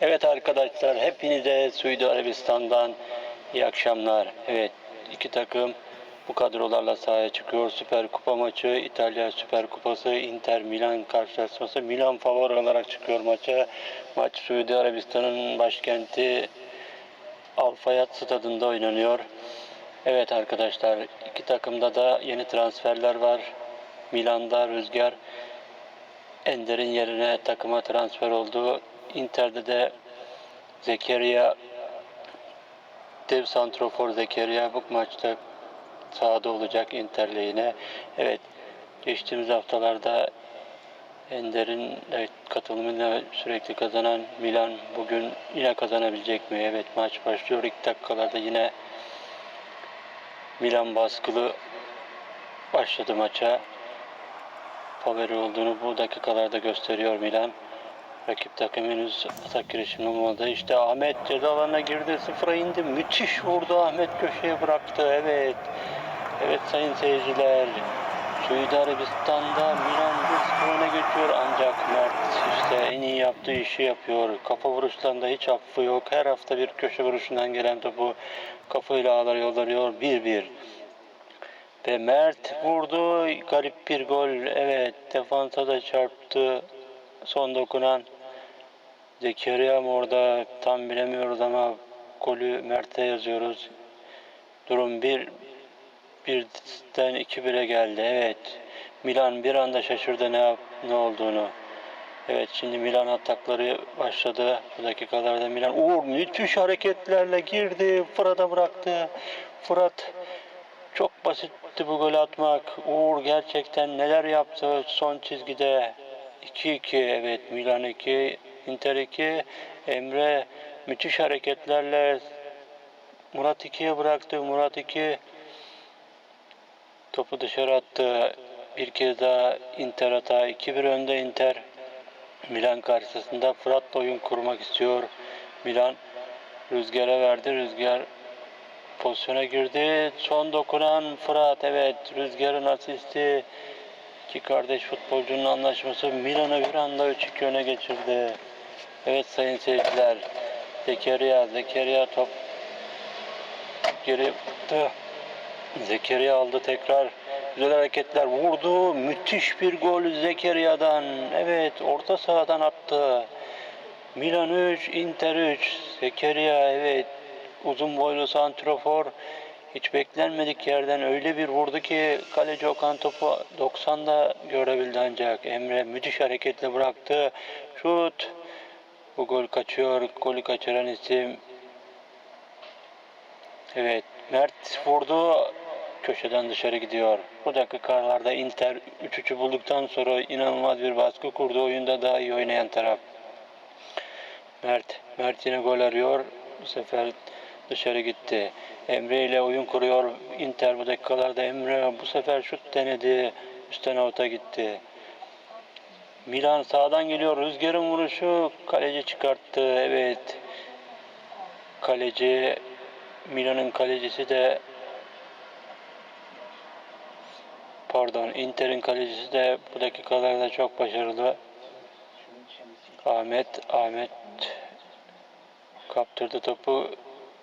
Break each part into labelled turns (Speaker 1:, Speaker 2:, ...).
Speaker 1: Evet arkadaşlar hepinize Suudi Arabistan'dan iyi akşamlar. Evet iki takım bu kadrolarla sahaya çıkıyor. Süper Kupa maçı, İtalya Süper Kupası, Inter Milan karşılaşması. Milan favori olarak çıkıyor maça. Maç Suudi Arabistan'ın başkenti Al Fayat stadında oynanıyor. Evet arkadaşlar iki takımda da yeni transferler var. Milan'da Rüzgar Ender'in yerine takıma transfer oldu. Inter'de de Zekeriya dev santrofor Zekeriya bu maçta sahada olacak Inter lehine. Evet geçtiğimiz haftalarda Ender'in de katılımıyla sürekli kazanan Milan bugün yine kazanabilecek mi? Evet maç başlıyor. İlk dakikalarda yine Milan baskılı başladı maça. Favori olduğunu bu dakikalarda gösteriyor Milan. Rakip takım henüz atak girişimi olmadı. İşte Ahmet ceza alanına girdi. Sıfıra indi. Müthiş vurdu. Ahmet köşeye bıraktı. Evet. Evet sayın seyirciler. Suudi Arabistan'da Milan 1-0 öne geçiyor ancak Mert işte en iyi yaptığı işi yapıyor. Kafa vuruşlarında hiç affı yok. Her hafta bir köşe vuruşundan gelen topu kafayla ağlar yollanıyor. 1-1. Ve Mert vurdu. Garip bir gol. Evet. Defansa da çarptı. Son dokunan Zekeriya mı orada tam bilemiyoruz ama golü Mert'e yazıyoruz. Durum 1 birden 2-1'e geldi. Evet. Milan bir anda şaşırdı ne yap, ne olduğunu. Evet şimdi Milan atakları başladı. Bu dakikalarda Milan Uğur müthiş hareketlerle girdi. Fırat'a bıraktı. Fırat çok basitti bu golü atmak. Uğur gerçekten neler yaptı son çizgide. 2-2 evet Milan 2, Inter 2. Emre müthiş hareketlerle Murat 2'ye bıraktı. Murat 2 topu dışarı attı. Bir kez daha Inter hata. 2-1 önde Inter. Milan karşısında Fırat'la oyun kurmak istiyor. Milan Rüzgar'a verdi. Rüzgar pozisyona girdi. Son dokunan Fırat. Evet Rüzgar'ın asisti. İki kardeş futbolcunun anlaşması Milan'ı bir anda 3-2 öne geçirdi. Evet sayın seyirciler. Zekeriya, Zekeriya top geri attı. Zekeriya aldı tekrar. Güzel hareketler vurdu. Müthiş bir gol Zekeriya'dan. Evet orta sahadan attı. Milan 3, Inter 3. Zekeriya evet uzun boylu santrofor hiç beklenmedik yerden öyle bir vurdu ki kaleci Okan topu 90'da görebildi ancak Emre müthiş hareketle bıraktı. Şut. Bu gol kaçıyor. Golü kaçıran isim. Evet. Mert vurdu. Köşeden dışarı gidiyor. Bu dakikalarda Inter 3-3'ü bulduktan sonra inanılmaz bir baskı kurdu. Oyunda daha iyi oynayan taraf. Mert. Mert yine gol arıyor. Bu sefer dışarı gitti. Emre ile oyun kuruyor. Inter bu dakikalarda Emre bu sefer şut denedi. Üstten avuta gitti. Milan sağdan geliyor. Rüzgarın vuruşu kaleci çıkarttı. Evet. Kaleci Milan'ın kalecisi de pardon Inter'in kalecisi de bu dakikalarda çok başarılı. Ahmet Ahmet kaptırdı topu.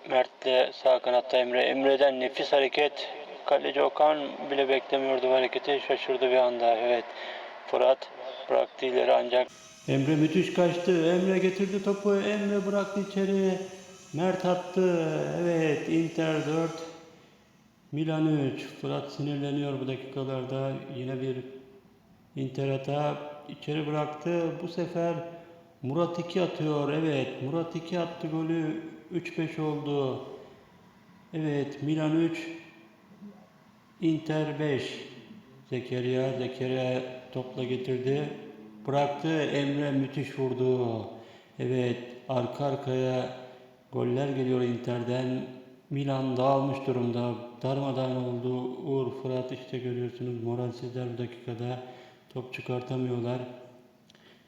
Speaker 1: Mert'le sağ kanatta Emre. Emre'den nefis hareket. Kaleci Okan bile beklemiyordu hareketi. Şaşırdı bir anda. Evet. Fırat bıraktı ileri ancak. Emre müthiş kaçtı. Emre getirdi topu. Emre bıraktı içeri. Mert attı. Evet. Inter 4. Milan 3. Fırat sinirleniyor bu dakikalarda. Yine bir Inter hata içeri bıraktı. Bu sefer Murat 2 atıyor. Evet. Murat 2 attı golü. 3-5 oldu. Evet. Milan 3. Inter 5. Zekeriya. Zekeriya topla getirdi. Bıraktı. Emre müthiş vurdu. Evet. Arka arkaya goller geliyor Inter'den. Milan dağılmış durumda. Darmadağın oldu. Uğur, Fırat işte görüyorsunuz moralsizler bu dakikada. Top çıkartamıyorlar.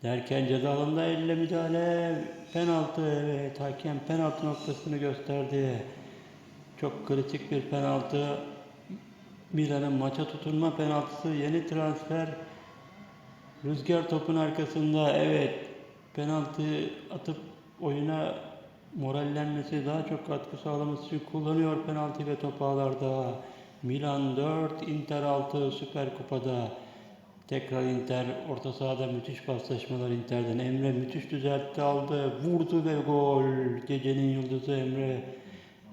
Speaker 1: Derken ceza alanında elle müdahale. Penaltı. Evet hakem penaltı noktasını gösterdi. Çok kritik bir penaltı. Milan'ın maça tutunma penaltısı. Yeni transfer. Rüzgar topun arkasında. Evet penaltı atıp oyuna morallenmesi, daha çok katkı sağlaması için kullanıyor penaltı ve top ağlarda. Milan 4, Inter 6 Süper Kupa'da. Tekrar Inter orta sahada müthiş paslaşmalar Inter'den. Emre müthiş düzeltti aldı. Vurdu ve gol. Gecenin yıldızı Emre.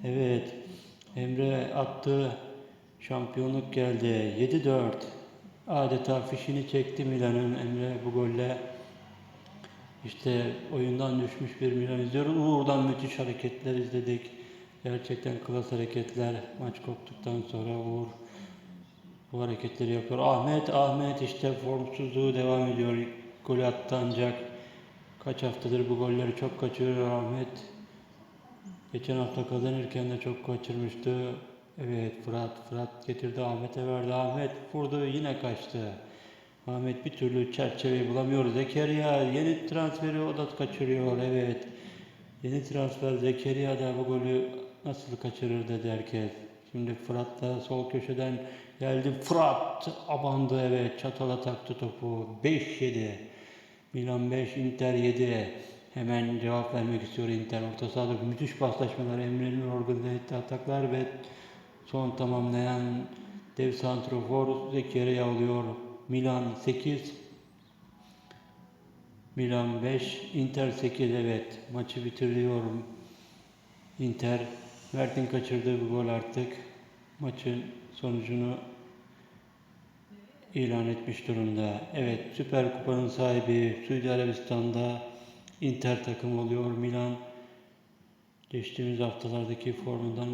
Speaker 1: Evet. Emre attı. Şampiyonluk geldi. 7-4. Adeta fişini çekti Milan'ın Emre bu golle. İşte oyundan düşmüş bir Milan izliyoruz. Uğur'dan müthiş hareketler izledik. Gerçekten klas hareketler. Maç koptuktan sonra Uğur bu hareketleri yapıyor. Ahmet, Ahmet işte formsuzluğu devam ediyor. Golü attı ancak kaç haftadır bu golleri çok kaçırıyor Ahmet. Geçen hafta kazanırken de çok kaçırmıştı. Evet Fırat, Fırat getirdi Ahmet'e verdi. Ahmet vurdu yine kaçtı. Ahmet bir türlü çerçeveyi bulamıyor. Zekeriya yeni transferi o da kaçırıyor. Evet. Yeni transfer Zekeriya da bu golü nasıl kaçırır dedi herkes. Şimdi Fırat da sol köşeden geldi. Fırat abandı evet çatala taktı topu. 5-7. Milan 5, Inter 7. Hemen cevap vermek istiyor Inter. Orta sahada müthiş paslaşmalar. Emre'nin organize ataklar ve son tamamlayan dev santrofor Zekeriya oluyor. Milan 8, Milan 5, Inter 8 evet maçı bitiriyorum. Inter Mert'in kaçırdığı bir gol artık maçın sonucunu ilan etmiş durumda. Evet Süper Kupa'nın sahibi Suudi Arabistan'da Inter takım oluyor. Milan geçtiğimiz haftalardaki formundan